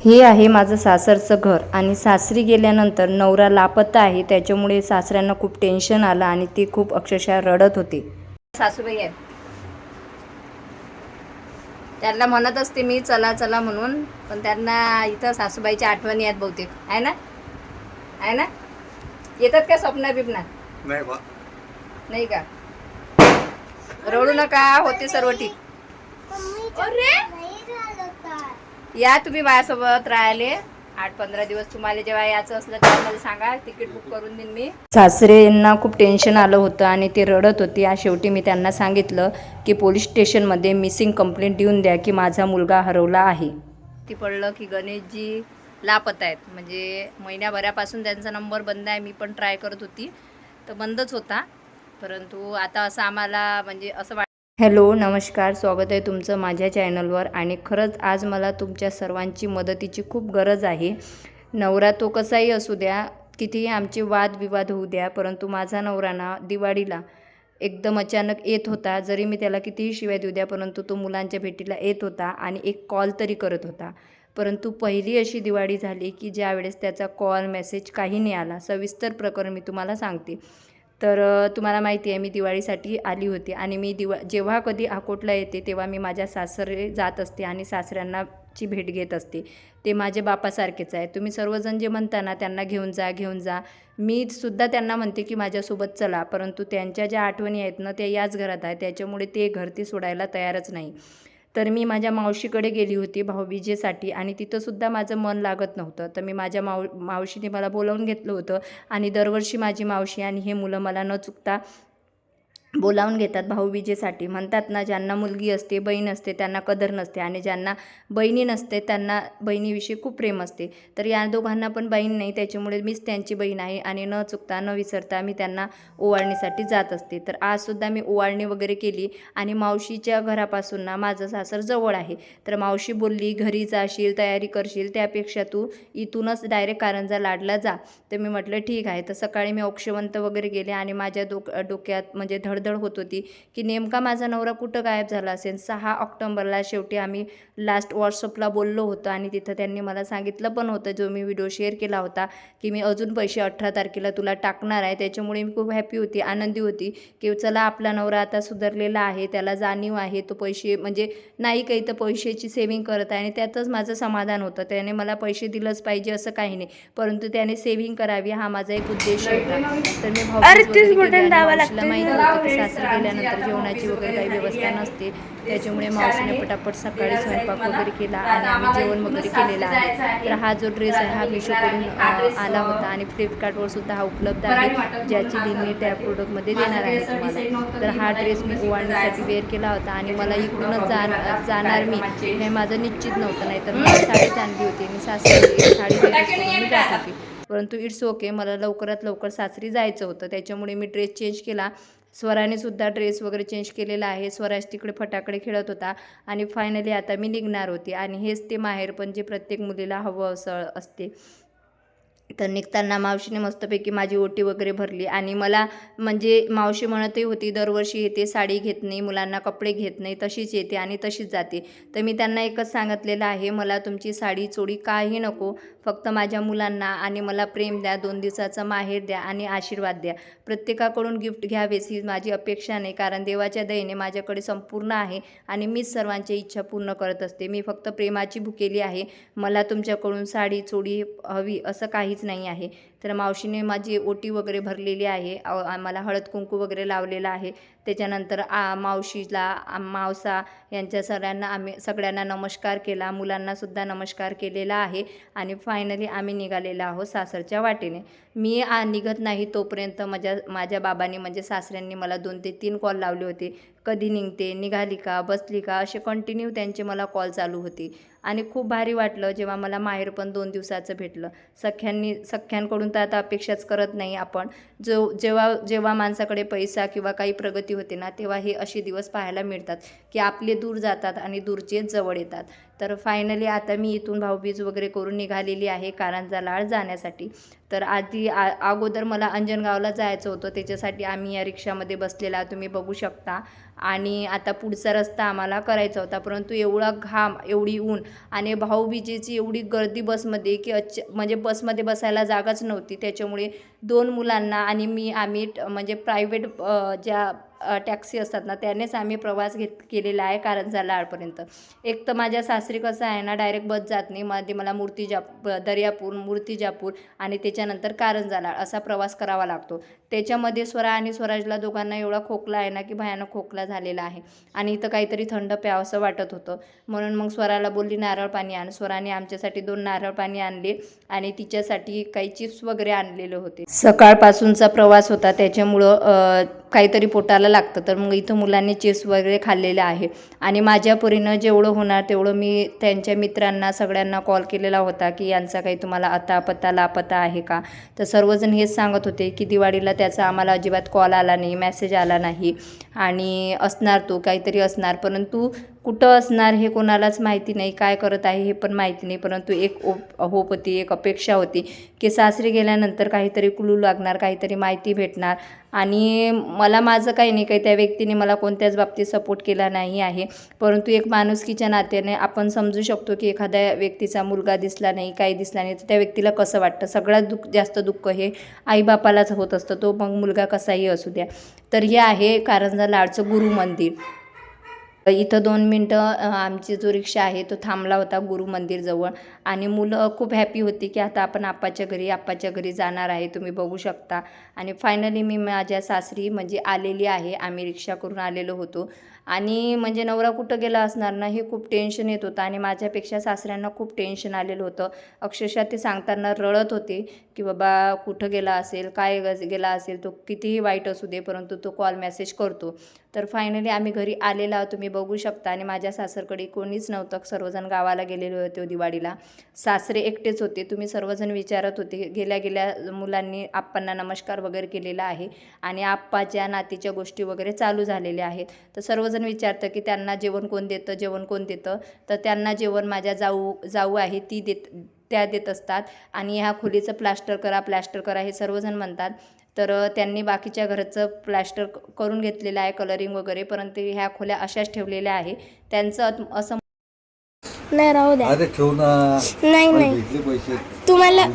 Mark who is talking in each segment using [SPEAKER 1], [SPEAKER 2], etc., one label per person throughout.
[SPEAKER 1] हे आहे माझं सासरचं घर आणि सासरी गेल्यानंतर नवरा लापता आहे त्याच्यामुळे सासऱ्यांना खूप टेन्शन आलं आणि ते खूप अक्षरशः रडत होते. सासूबाई आहेत. त्यांना म्हणत असते मी चला चला म्हणून. पण त्यांना इथं सासूबाईच्या आठवणी आहेत बहुतेक. आहे ना? आहे ना? येतात का स्वप्न बिपना?
[SPEAKER 2] नाही बा.
[SPEAKER 1] नाही का? रडू नका होते सर्व ठीक. या तुम्ही माझ्यासोबत राहिले. आठ पंधरा दिवस तुम्हाला जेव्हा याचं असलं तेव्हा मला सांगा. तिकीट बुक करून देईन मी. सासरेंना खूप टेन्शन आलं होतं आणि ते रडत होती. आज शेवटी मी त्यांना सांगितलं की पोलीस स्टेशनमध्ये मिसिंग कंप्लेंट देऊन द्या की माझा मुलगा हरवला आहे. ती पडलं की गणेशजी लापत आहेत. म्हणजे महिन्याभरापासून त्यांचा नंबर बंद आहे. मी पण ट्राय करत होती. तर बंदच होता. परंतु आता असं आम्हाला म्हणजे असं वाट हॅलो नमस्कार स्वागत आहे तुमचं माझ्या चॅनलवर. आणि खरंच आज मला तुमच्या सर्वांची मदतीची खूप गरज आहे. नवरा तो कसाही असू द्या कितीही आमचे वादविवाद होऊ द्या परंतु माझा नवरा ना दिवाळीला एकदम अचानक येत होता. जरी मी त्याला कितीही शिवाय देऊ द्या परंतु तो मुलांच्या भेटीला येत होता आणि एक कॉल तरी करत होता. परंतु पहिली अशी दिवाळी झाली की ज्यावेळेस त्याचा कॉल मेसेज काही नाही आला. सविस्तर प्रकरण मी तुम्हाला सांगते. तर तुम्हाला माहिती आहे मी दिवाळीसाठी आली होती आणि मी दिवा जेव्हा कधी अकोटला येते तेव्हा मी माझ्या सासरे जात असते आणि सासऱ्यांना ची भेट घेत असते. ते माझे बापासारखेच आहे तुम्ही सर्वजण जे म्हणता ना त्यांना घेऊन जा घेऊन जा. मी सुद्धा त्यांना म्हणते की माझ्यासोबत चला परंतु त्यांच्या ज्या आठवणी आहेत ना त्या याच घरात आहेत. त्याच्यामुळे ते घर ते सोडायला तयारच नाही. तर मी माझ्या मावशीकडे गेली होती भाऊबीजेसाठी आणि तिथंसुद्धा माझं मन लागत नव्हतं. तर मी माझ्या माव मावशीने मला बोलावून घेतलं होतं आणि दरवर्षी माझी मावशी आणि हे मुलं मला न चुकता बोलावून घेतात भाऊबीजेसाठी. म्हणतात ना ज्यांना मुलगी असते बहीण असते त्यांना कदर नसते आणि ज्यांना बहिणी नसते त्यांना बहिणीविषयी खूप प्रेम असते. तर या दोघांना पण बहीण नाही त्याच्यामुळे मीच त्यांची बहीण आहे आणि न चुकता न विसरता मी त्यांना ओवाळणीसाठी जात असते. तर आजसुद्धा मी ओवाळणी वगैरे केली आणि मावशीच्या घरापासून ना माझं सासर जवळ आहे. तर मावशी बोलली घरी जाशील तयारी करशील त्यापेक्षा तू इथूनच डायरेक्ट कारंजा लाडला जा. तर मी म्हटलं ठीक आहे. तर सकाळी मी औक्षवंत वगैरे गेले आणि माझ्या डोक डोक्यात म्हणजे धड धडधड होत होती की नेमका माझा नवरा कुठं गायब झाला असेल? सहा ऑक्टोंबरला शेवटी आम्ही लास्ट व्हॉट्सअपला बोललो होतो आणि तिथं त्यांनी मला सांगितलं पण होतं जो मी व्हिडिओ शेअर केला होता की मी अजून पैसे अठरा तारखेला तुला टाकणार आहे. त्याच्यामुळे मी खूप हॅपी होती आनंदी होती की चला आपला नवरा आता सुधारलेला आहे त्याला जाणीव आहे तो पैसे म्हणजे नाही काही तर पैशाची सेविंग करत आहे आणि त्यातच माझं समाधान होतं. त्याने मला पैसे दिलंच पाहिजे असं काही नाही परंतु त्याने सेविंग करावी हा माझा एक उद्देश होता. तर मी माहिती सासरी गेल्यानंतर जेवणाची वगैरे काही व्यवस्था नसते. त्याच्यामुळे मावशीने पटापट सकाळी स्वयंपाक वगैरे केला आणि आम्ही जेवण वगैरे केलेला आहे. तर हा जो ड्रेस आहे हा मिशोकडून आला होता आणि फ्लिपकार्टवर सुद्धा हा उपलब्ध आहे ज्याची लिंक मी त्या प्रोडक्टमध्ये देणार आहे तुम्हाला. तर हा ड्रेस मी ओवाळण्यासाठी वेअर केला होता आणि मला इकडूनच जा जाणार मी. हे माझं निश्चित नव्हतं नाही तर मी साडीच आणली होती मी सासरी साडी जात होती. परंतु इट्स ओके मला लवकरात लवकर सासरी जायचं होतं. त्याच्यामुळे मी ड्रेस चेंज केला. स्वराने सुद्धा ड्रेस वगैरे चेंज केलेला आहे. स्वराज तिकडे फटाकडे खेळत होता. आणि फायनली आता मी निघणार होती. आणि हेच ते माहेर पण जे प्रत्येक मुलीला हवं असं असते. तर निघताना मावशीने मस्तपैकी माझी ओटी वगैरे भरली आणि मला म्हणजे मावशी म्हणतही होती दरवर्षी येते साडी घेत नाही मुलांना कपडे घेत नाही तशीच येते आणि तशीच जाते. तर मी त्यांना एकच सांगितलेलं आहे मला तुमची साडी चोडी काही नको फक्त माझ्या मुलांना आणि मला प्रेम द्या दोन दिवसाचा माहेर द्या आणि आशीर्वाद द्या. प्रत्येकाकडून गिफ्ट घ्यावेच ही माझी अपेक्षा नाही कारण देवाच्या दयेने माझ्याकडे संपूर्ण आहे आणि मीच सर्वांची इच्छा पूर्ण करत असते. मी फक्त प्रेमाची भुकेली आहे. मला तुमच्याकडून साडी चोडी हवी असं काहीच नाही आहे. तर मावशीने माझी ओटी वगैरे भरलेली आहे. आम्हाला हळद कुंकू वगैरे लावलेलं आहे. त्याच्यानंतर आ मावशीला मावसा यांच्या सगळ्यांना आम्ही सगळ्यांना नमस्कार केला. मुलांनासुद्धा नमस्कार केलेला आहे. आणि फायनली आम्ही निघालेलो आहोत सासरच्या वाटेने. मी आ निघत नाही तोपर्यंत माझ्या माझ्या बाबांनी म्हणजे सासऱ्यांनी मला दोन ते तीन कॉल लावले होते. कधी निघते निघाली का बसली का असे कंटिन्यू त्यांचे मला कॉल चालू होते. आणि खूप भारी वाटलं जेव्हा मला माहेर पण दोन दिवसाचं भेटलं. सख्यांनी सख्यांकडून तर आता अपेक्षाच करत नाही आपण. जो जेव्हा जेव्हा माणसाकडे पैसा किंवा काही प्रगती होते ना तेव्हा हे असे दिवस पाहायला मिळतात की आपले दूर जातात आणि दूरचे जवळ येतात. तर फायनली आता मी इथून भाऊबीज वगैरे करून निघालेली आहे कारंजा लाड जाण्यासाठी. तर आधी आ अगोदर मला अंजनगावला जायचं होतं त्याच्यासाठी आम्ही या रिक्षामध्ये बसलेला तुम्ही बघू शकता. आणि आता पुढचा रस्ता आम्हाला करायचा होता परंतु एवढा घाम एवढी ऊन आणि भाऊबीजेची एवढी गर्दी बसमध्ये की अच्छ म्हणजे बसमध्ये बसायला जागाच नव्हती. त्याच्यामुळे दोन मुलांना आणि मी आम्ही म्हणजे प्रायव्हेट ज्या टॅक्सी असतात ना त्यानेच आम्ही प्रवास घेत केलेला आहे कारंजा लाडपर्यंत एक तर माझ्या सासरी कसं आहे ना डायरेक्ट बस जात नाही. मध्ये मला मूर्तिजा दर्यापूर मूर्तिजापूर आणि त्याच्यानंतर कारंजा लाड असा प्रवास करावा लागतो. त्याच्यामध्ये स्वरा आणि स्वराजला दोघांना एवढा खोकला आहे ना की भयानक खोकला झालेला आहे. आणि इथं काहीतरी थंड प्यावंसं वाटत होतं. म्हणून मग स्वराला बोलली नारळ पाणी आण. स्वराने आमच्यासाठी दोन नारळ पाणी आणले आणि तिच्यासाठी काही चिप्स वगैरे आणलेले होते. सकाळपासूनचा प्रवास होता. त्याच्यामुळं काहीतरी पोटाला लागतं. तर मग इथं मुलांनी चिप्स वगैरे खाल्लेले आहे. आणि माझ्या परीनं जेवढं होणार तेवढं मी त्यांच्या मित्रांना सगळ्यांना कॉल केलेला होता की यांचा काही तुम्हाला आता पत्ता लापता आहे का? तर सर्वजण हेच सांगत होते की दिवाळीला त्याचा आम्हाला अजिबात कॉल आला नाही मेसेज आला नाही. आणि असणार तो काहीतरी असणार. परंतु कुठं असणार हे कोणालाच माहिती नाही काय करत आहे हे पण माहिती नाही. परंतु एक ओप होप होती एक अपेक्षा होती की सासरी गेल्यानंतर काहीतरी कुलू लागणार काहीतरी माहिती भेटणार. आणि मला माझं काही नाही काही त्या व्यक्तीने मला कोणत्याच बाबतीत सपोर्ट केला नाही आहे. परंतु एक माणुसकीच्या नात्याने आपण समजू शकतो की एखाद्या व्यक्तीचा मुलगा दिसला नाही काही दिसला नाही तर त्या व्यक्तीला कसं वाटतं? सगळ्यात दुःख जास्त दुःख हे आईबापालाच होत असतं. तो मग मुलगा कसाही असू द्या. तर हे आहे कारंजा लाडचं गुरु मंदिर. इथं दोन मिनटं आमची जो रिक्षा आहे तो थांबला होता गुरु मंदिरजवळ आणि मुलं खूप हॅपी होती की आता आपण आप्पाच्या घरी आप्पाच्या घरी जाणार आहे तुम्ही बघू शकता. आणि फायनली मी माझ्या सासरी म्हणजे आलेली आहे. आम्ही रिक्षा करून आलेलो होतो. आणि म्हणजे नवरा कुठं गेला असणार ना हे खूप टेन्शन येत होतं आणि माझ्यापेक्षा सासऱ्यांना खूप टेन्शन आलेलं होतं. अक्षरशः ते सांगताना रडत होते की बाबा कुठं गेला असेल काय ग- गेला असेल तो कितीही वाईट असू दे परंतु तो कॉल मेसेज करतो. तर फायनली आम्ही घरी आलेला तुम्ही बघू शकता आणि माझ्या सासरकडे कोणीच नव्हतं सर्वजण गावाला गेलेले होते दिवाळीला. सासरे एकटेच होते तुम्ही सर्वजण विचारत होते गेल्या गेल्या मुलांनी आप्पांना नमस्कार वगैरे केलेला आहे आणि आप्पाच्या नातीच्या गोष्टी वगैरे चालू झालेल्या आहेत तर सर्वजण विचारतं की त्यांना जेवण कोण देतं जेवण कोण देतं? तर त्यांना जेवण माझ्या जाऊ जाऊ आहे ती देत त्या देत असतात. आणि ह्या खोलीचं प्लास्टर करा प्लास्टर करा हे सर्वजण म्हणतात. तर त्यांनी बाकीच्या घराचं प्लास्टर करून घेतलेलं आहे कलरिंग वगैरे. परंतु ह्या खोल्या अशाच ठेवलेल्या आहे. त्यांचं असं
[SPEAKER 2] नाही राहू द्या.
[SPEAKER 3] अरे ठेव ना.
[SPEAKER 2] नाही नाही.
[SPEAKER 3] पैसे.
[SPEAKER 2] तुम्हाला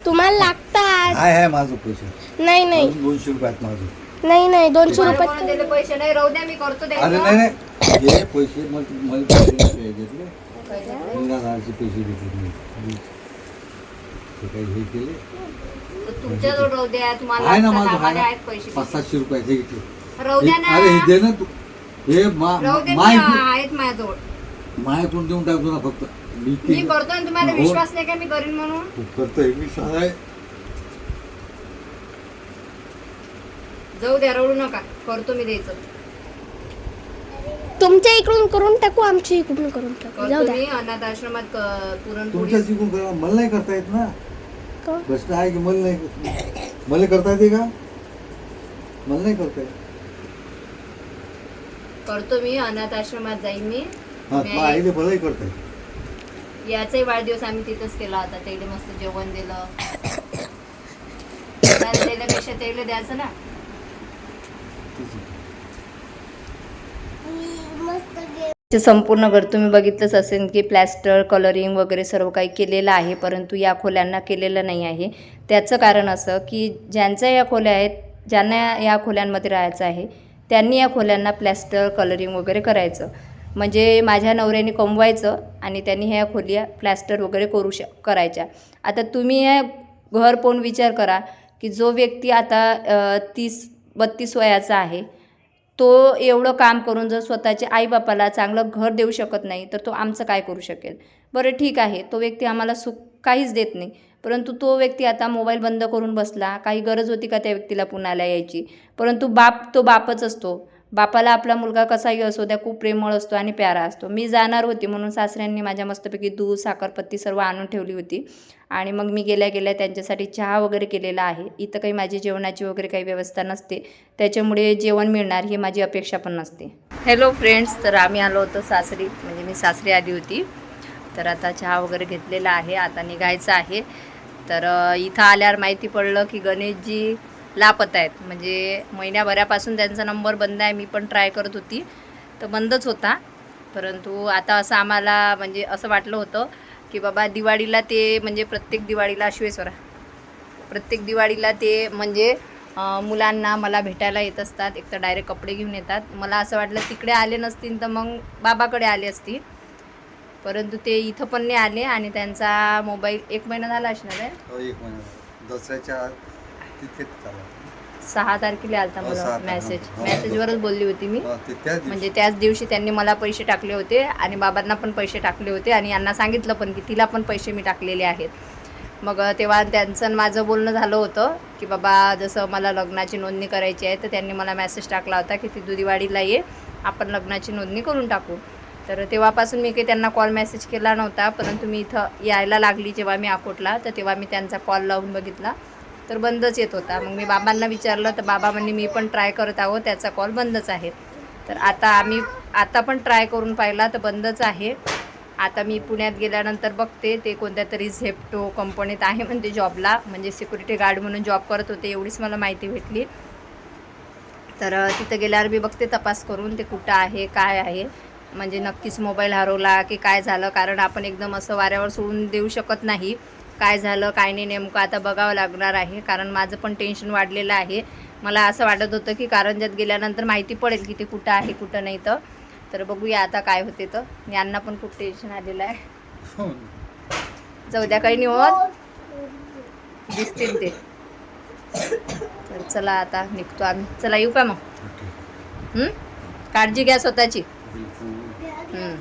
[SPEAKER 2] तुम्हाला लागतात.
[SPEAKER 3] हाय हाय माझं पैसे.
[SPEAKER 2] नाही नाही.
[SPEAKER 3] दोनशे रुपये आहेत माझे.
[SPEAKER 2] नाही नाही दोनशे
[SPEAKER 1] मला
[SPEAKER 2] रुपये
[SPEAKER 1] दिले पैसे? नाही राहू द्या मी करतो
[SPEAKER 3] अरे
[SPEAKER 1] द्यायचं
[SPEAKER 3] नाही नाही. हे पैसे मग मला पैसे नाही घेतले. पंधरा हजारचे पैसे घेतले मी ते काही हे केले?
[SPEAKER 1] तर तुमच्याजवळ राहू द्या तुम्हाला
[SPEAKER 3] आहे ना माझं आहे
[SPEAKER 1] आहेत पैसे.
[SPEAKER 3] पाच सातशे रुपयाचे घेतले.
[SPEAKER 1] राहू द्या
[SPEAKER 3] हे- अरे हे दे ना तू. हे मा
[SPEAKER 1] राहू द्या
[SPEAKER 3] माय
[SPEAKER 1] आहेत माझ्याजवळ.
[SPEAKER 3] देऊन टाकतो ना फक्त. मी.
[SPEAKER 1] करतो आणि तुम्हाला
[SPEAKER 3] हो.
[SPEAKER 1] विश्वास नाही का मी करीन म्हणून?
[SPEAKER 3] तू करतोय मी सांगाय
[SPEAKER 1] जाऊ द्या रडू नका. करतो मी द्यायचं.
[SPEAKER 2] तुमच्या इकडून करून टाकू आमच्या इकडून करून टाकू. जाऊ
[SPEAKER 1] करतो
[SPEAKER 2] द्या.
[SPEAKER 1] मी अनाथ आश्रमात क- पुरणपोळी.
[SPEAKER 3] तुमच्या शिकून करा मला नाही करता येत ना.
[SPEAKER 2] का?
[SPEAKER 3] प्रश्न आहे की मला नाही मला करता येते का? मला नाही करता येत.
[SPEAKER 1] करतो मी अनाथ आश्रमात जाईन मी.
[SPEAKER 3] हा आईने मलाही करता येत
[SPEAKER 1] याचाही वाढदिवस आम्ही तिथंच केला होता. तेले मस्त जेवण दिलं. त्याला दिल्यापेक्षा तेले द्यायचं ना. ते संपूर्ण घर तुम्ही बघितलंच असेल की प्लॅस्टर कलरिंग वगैरे सर्व काही केलेलं आहे परंतु या खोल्यांना केलेलं नाही आहे. त्याचं कारण असं की ज्यांच्या या खोल्या आहेत ज्यांना या खोल्यांमध्ये राहायचं आहे त्यांनी या खोल्यांना प्लॅस्टर कलरिंग वगैरे करायचं. म्हणजे माझ्या नवऱ्याने कमवायचं आणि त्यांनी ह्या खोल्या प्लॅस्टर वगैरे करू श करायच्या. आता तुम्ही हे घर पाहून विचार करा की जो व्यक्ती आता तीस बत्तीस वयाचा आहे. तो एवढं काम करून जर स्वतःच्या आईबापाला चांगलं घर देऊ शकत नाही तर तो आमचं काय करू शकेल? बरं ठीक आहे. तो व्यक्ती आम्हाला सुख काहीच देत नाही. परंतु तो व्यक्ती आता मोबाईल बंद करून बसला. काही गरज होती का त्या व्यक्तीला पुण्याला यायची? परंतु बाप तो बापच असतो. बापाला आपला मुलगा कसाही असो त्या खूप प्रेमळ असतो आणि प्यारा असतो. मी जाणार होती म्हणून सासऱ्यांनी माझ्या मस्तपैकी दूध साखरपत्ती सर्व आणून ठेवली होती. आणि मग मी गेल्या गेल्या त्यांच्यासाठी चहा वगैरे केलेला आहे. इथं काही माझी जेवणाची वगैरे काही व्यवस्था नसते. त्याच्यामुळे जेवण मिळणार ही माझी अपेक्षा पण नसते. हॅलो फ्रेंड्स तर आम्ही आलो होतो सासरी म्हणजे मी सासरी आली होती. तर आता चहा वगैरे घेतलेला आहे आता निघायचं आहे. तर इथं आल्यावर माहिती पडलं की गणेशजी लापत आहेत. म्हणजे महिन्याभरापासून त्यांचा नंबर बंद आहे मी पण ट्राय करत होती. तर बंदच होता. परंतु आता असं आम्हाला म्हणजे असं वाटलं होतं की बाबा दिवाळीला ते म्हणजे प्रत्येक दिवाळीला शिवेश्वरा प्रत्येक दिवाळीला ते म्हणजे मुलांना मला भेटायला येत असतात. एक तर डायरेक्ट कपडे घेऊन येतात. मला असं वाटलं तिकडे आले नसतील तर मग बाबाकडे आले असतील. परंतु ते इथं पण नाही आले आणि त्यांचा मोबाईल एक महिना झाला असणार आहे.
[SPEAKER 3] हो, दसऱ्याच्या
[SPEAKER 1] सहा तारखेला आलता
[SPEAKER 3] हो,
[SPEAKER 1] मला. मेसेज
[SPEAKER 3] हो,
[SPEAKER 1] मेसेजवरच बोलली होती मी.
[SPEAKER 3] हा,
[SPEAKER 1] म्हणजे त्याच दिवशी त्यांनी मला पैसे टाकले होते आणि बाबांना पण पैसे टाकले होते आणि यांना सांगितलं पण की तिला पण पैसे मी टाकलेले आहेत. मग तेव्हा त्यांचं माझं बोलणं झालं होतं की बाबा जसं मला लग्नाची नोंदणी करायची आहे तर त्यांनी मला मेसेज टाकला होता की ती दिवाळीला ये आपण लग्नाची नोंदणी करून टाकू. तर तेव्हापासून मी काही त्यांना कॉल मेसेज केला नव्हता परंतु मी इथं यायला लागली जेव्हा मी अकोटला तर तेव्हा मी त्यांचा कॉल लावून बघितला. तर बंदच येत होता. मग मी बाबांना विचारलं तर बाबा म्हणजे मी पण ट्राय करत आहो त्याचा कॉल बंदच आहे. तर आता आम्ही आता पण ट्राय करून पाहिला तर बंदच आहे. आता मी पुण्यात गेल्यानंतर बघते ते कोणत्या तरी झेप्टो कंपनीत आहे म्हणते जॉबला म्हणजे सिक्युरिटी गार्ड म्हणून जॉब करत होते एवढीच मला माहिती भेटली. तर तिथं गेल्यावर मी बघते तपास करून ते कुठं आहे काय आहे. म्हणजे नक्कीच मोबाईल हरवला की काय झालं कारण आपण एकदम असं वाऱ्यावर सोडून देऊ शकत नाही. काय झालं काय नाही नेमकं आता बघावं लागणार आहे. कारण माझं पण टेन्शन वाढलेलं आहे. मला असं वाटत होतं की कारंजात गेल्यानंतर माहिती पडेल की ते कुठं आहे कुठं नाही तर. तर बघूया आता काय होते तर. यांना पण खूप टेन्शन आलेलं आहे.
[SPEAKER 3] हो.
[SPEAKER 1] जाऊ द्या काही नाही होत. दिसतील ते. तर चला आता निघतो आम्ही. चला येऊ का मग? काळजी घ्या स्वतःची. हं.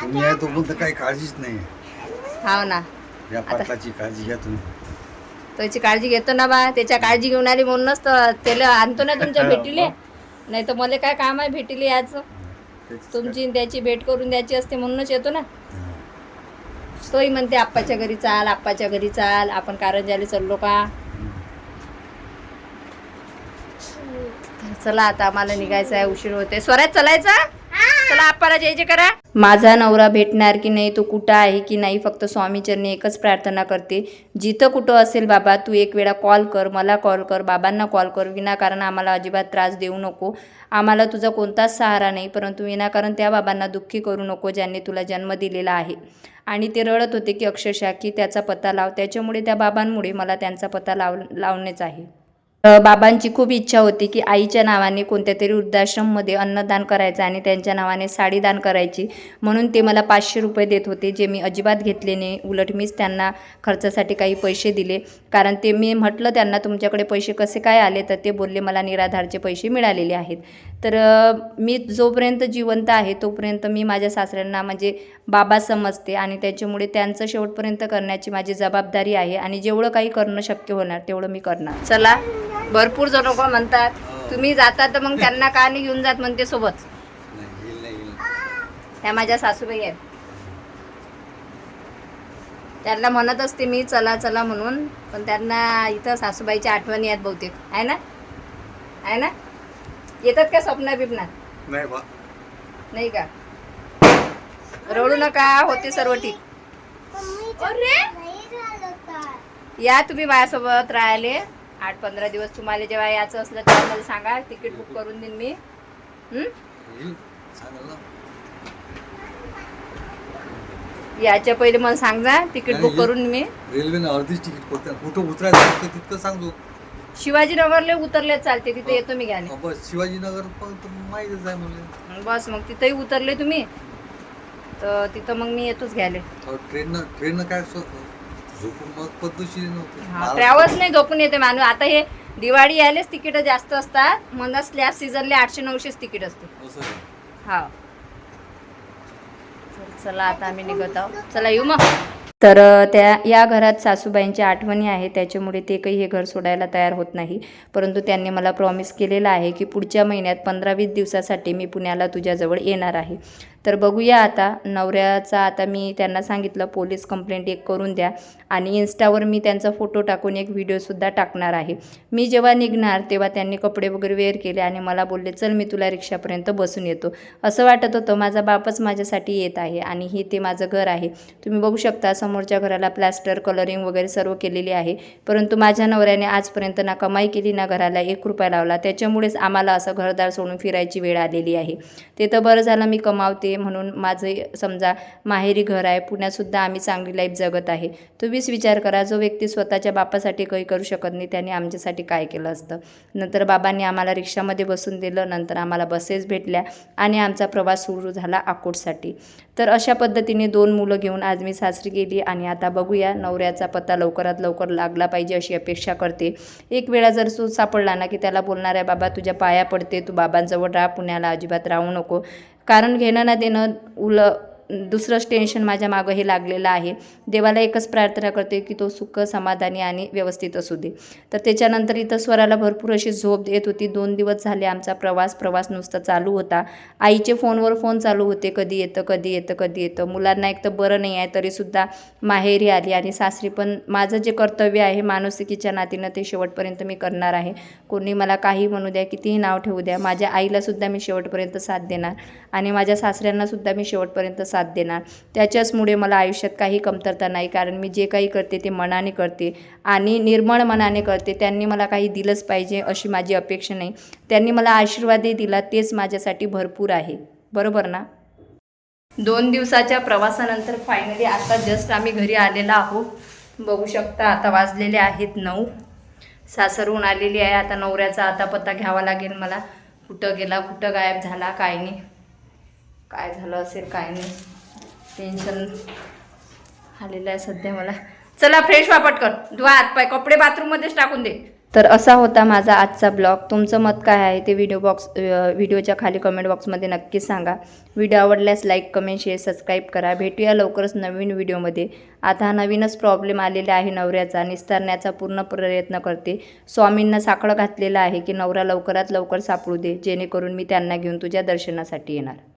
[SPEAKER 3] तुम्ही आहे तोपर्यंत काही काळजीच नाही.
[SPEAKER 1] हा हाव ना.
[SPEAKER 3] या पाटलाची काळजी घ्या तुम्ही.
[SPEAKER 1] त्याची काळजी घेतो ना बा. त्याच्या काळजी घेऊन आली म्हणूनच तर त्याला आणतो ना तुमच्या भेटीले. नाही तर मला काय काम आहे भेटीले याचं?
[SPEAKER 3] त्याचीच
[SPEAKER 1] तुमची आणि त्याची भेट करून द्यायची असते म्हणूनच येतो ना. तोही म्हणते आप्पाच्या घरी चाल आप्पाच्या घरी चाल. आपण कारंजाला चाललो का? तर चला आता आम्हाला निघायचं आहे. उशीर होते स्वरात चलायचा? चला आपला जय जय करा. माझा नवरा भेटणार की नाही तो कुठं आहे की नाही फक्त स्वामीचरणी एकच प्रार्थना करते. जिथं कुठं असेल बाबा तू एक वेळा कॉल कर मला कॉल कर बाबांना कॉल कर विनाकारण आम्हाला अजिबात त्रास देऊ नको. आम्हाला तुझा कोणताच सहारा नाही परंतु विनाकारण त्या बाबांना दुःखी करू नको ज्यांनी तुला जन्म दिलेला आहे. आणि ते रडत होते की अक्षरशः की त्याचा पत्ता लाव त्याच्यामुळे त्या बाबांमुळे मला त्यांचा पत्ता लाव लावणेच आहे. बाबांची खूप इच्छा होती की आईच्या नावाने कोणत्या तरी वृद्धाश्रममध्ये अन्नदान करायचं आणि त्यांच्या नावाने साडी दान करायची. म्हणून ते मला पाचशे रुपये देत होते जे मी अजिबात घेतले नाही. उलट मीच त्यांना खर्चासाठी काही पैसे दिले. कारण ते मी म्हटलं त्यांना तुमच्याकडे पैसे कसे काय आले? तर ते बोलले मला निराधारचे पैसे मिळालेले आहेत. तर मी जोपर्यंत जिवंत आहे तोपर्यंत मी माझ्या सासऱ्यांना म्हणजे बाबा समजते आणि त्याच्यामुळे त्यांचं शेवटपर्यंत करण्याची माझी जबाबदारी आहे आणि जेवढं काही करणं शक्य होणार तेवढं मी करणार. चला भरपूर जण लोक म्हणतात. तुम्ही जाता तर मग त्यांना का नाही घेऊन जात म्हणते सोबत. ह्या माझ्या सासूबाई आहेत. त्यांना म्हणत असते मी चला चला म्हणून. पण त्यांना इथं सासूबाईच्या आठवणी आहेत बहुतेक. आहे ना? आहे ना? येतात का स्वप्न बिपनात
[SPEAKER 3] नाही बा.
[SPEAKER 1] नाही का? रडू नका होते सर्व ठीक. या तुम्ही माझ्यासोबत राहिले आठ पंधरा दिवस तुम्हाला जेव्हा याचं असलं तेव्हा मला सांगा. तिकीट बुक करून देईन मी. याच्या पहिले मला सांग जा. तिकीट बुक करून मी.
[SPEAKER 3] रेल्वेनं अर्धीच तिकीट पडते. कुठं उतरायचं तितकं सांगतो.
[SPEAKER 1] शिवाजीनगरला उतरले चालते. तिथे येतो मी घ्याने.
[SPEAKER 3] बस. शिवाजीनगर पण माहीतच आहे मला.
[SPEAKER 1] बस मग तिथेही उतरले तुम्ही. तर तिथं मग मी येतोच घ्यायला.
[SPEAKER 3] अहो, ट्रेननं ट्रेननं काय झोपून मग पद्धतशीर नव्हतं.
[SPEAKER 1] हा
[SPEAKER 3] मला-
[SPEAKER 1] ट्रॅव्हल्स नाही झोपून येते माणूस आता हे दिवाळी यायलेच तिकीट जास्त असतात. मग स्लॅब सीझनला आठशे नऊशेच तिकीट असते.
[SPEAKER 3] असं आहे.
[SPEAKER 1] हा. चल, आता आम्ही निघत आहोत. चला येऊ मग. तर त्या या घरात सासूबाईंच्या आठवणी आहे त्याच्यामुळे ते काही हे घर सोडायला तयार होत नाही. परंतु त्यांनी मला प्रॉमिस केलेलं आहे की पुढच्या महिन्यात पंधरा वीस दिवसासाठी मी पुण्याला तुझ्याजवळ येणार आहे. तर बघूया आता. नवऱ्याचा आता मी त्यांना सांगितलं पोलीस कंप्लेंट एक करून द्या. आणि इन्स्टावर मी त्यांचा फोटो टाकून एक व्हिडिओसुद्धा टाकणार आहे. मी जेव्हा निघणार तेव्हा त्यांनी कपडे वगैरे वेअर केले आणि मला बोलले चल मी तुला रिक्षापर्यंत बसून येतो. असं वाटत होतं माझा बापच माझ्यासाठी येत आहे आणि हे ते माझं घर आहे. तुम्ही बघू शकता समोरच्या घराला प्लॅस्टर कलरिंग वगैरे सर्व केलेली आहे. परंतु माझ्या नवऱ्याने आजपर्यंत ना कमाई केली ना घराला एक रुपया लावला. त्याच्यामुळेच आम्हाला असं घरदार सोडून फिरायची वेळ आलेली आहे. ते तर बरं झालं मी कमावते. म्हणून माझं समजा माहेरी घर आहे पुण्यातसुद्धा आम्ही चांगली लाईफ जगत आहे. तुम्हीच विचार करा जो व्यक्ती स्वतःच्या बापासाठी काही करू शकत नाही त्याने आमच्यासाठी काय केलं असतं. नंतर बाबांनी आम्हाला रिक्षामध्ये बसून दिलं नंतर आम्हाला बसेस भेटल्या आणि आमचा प्रवास सुरू झाला अकोटसाठी. तर अशा पद्धतीने दोन मुलं घेऊन आज मी सासरी गेली आणि आता बघूया नवऱ्याचा पत्ता लवकरात लवकर लागला पाहिजे अशी अपेक्षा करते. एक वेळा जर सू सापडला ना की त्याला बोलणार आहे बाबा तुझ्या पाया पडते तू बाबांजवळ राहा पुण्याला अजिबात राहू नको. कारण घेणं ना देणं उलं दुसरंच टेन्शन माझ्या मागं हे लागलेलं आहे. देवाला एकच प्रार्थना करते की तो सुख समाधानी आणि व्यवस्थित असू दे. तर त्याच्यानंतर इथं स्वराला भरपूर अशी झोप येत होती. दोन दिवस झाले आमचा प्रवास प्रवास नुसता चालू होता. आईचे फोनवर फोन चालू होते. कधी येतं कधी येतं कधी येतं. मुलांना एक तर बरं नाही आहे तरीसुद्धा माहेरी आली आणि सासरी पण माझं जे कर्तव्य आहे मानसिकीच्या नातीनं ते शेवटपर्यंत मी करणार आहे. कोणी मला काही म्हणू द्या कितीही नाव ठेवू द्या माझ्या आईलासुद्धा मी शेवटपर्यंत साथ देणार आणि माझ्या सासऱ्यांनासुद्धा मी शेवटपर्यंत साथ देणार. त्याच्याचमुळे मला आयुष्यात काही कमतरता नाही कारण मी जे काही करते ते मनाने करते आणि निर्मळ मनाने करते. त्यांनी मला काही दिलंच पाहिजे अशी माझी अपेक्षा नाही. त्यांनी मला आशीर्वादही दिला तेच माझ्यासाठी भरपूर आहे. बरोबर ना? दोन दिवसाच्या प्रवासानंतर फायनली आता जस्ट आम्ही घरी आलेलो आहोत. बघू शकता आता वाजलेले आहेत नऊ. सासरहून आलेली आहे आता नवऱ्याचा आता पत्ता घ्यावा लागेल मला. कुठं गेला कुठं गायब झाला काय नाही. काय झालं असेल काय नाही. टेन्शन आलेलं आहे सध्या मला. चला फ्रेश व्हा पटकन. धुवा हात पाय. कपडे बाथरूममध्येच टाकून दे. तर असा होता माझा आजचा ब्लॉग तुमचं मत काय आहे ते व्हिडिओ बॉक्स व्हिडिओच्या खाली कमेंट बॉक्समध्ये नक्कीच सांगा. व्हिडिओ आवडल्यास लाईक कमेंट शेअर सबस्क्राईब करा. भेटूया लवकरच नवीन व्हिडिओमध्ये आता हा नवीनच प्रॉब्लेम आलेला आहे नवऱ्याचा. निस्तारण्याचा पूर्ण प्रयत्न करते. स्वामींना साखळं घातलेलं आहे की नवरा लवकरात लवकर सापडू दे. जेणेकरून मी त्यांना घेऊन तुझ्या दर्शनासाठी येणार.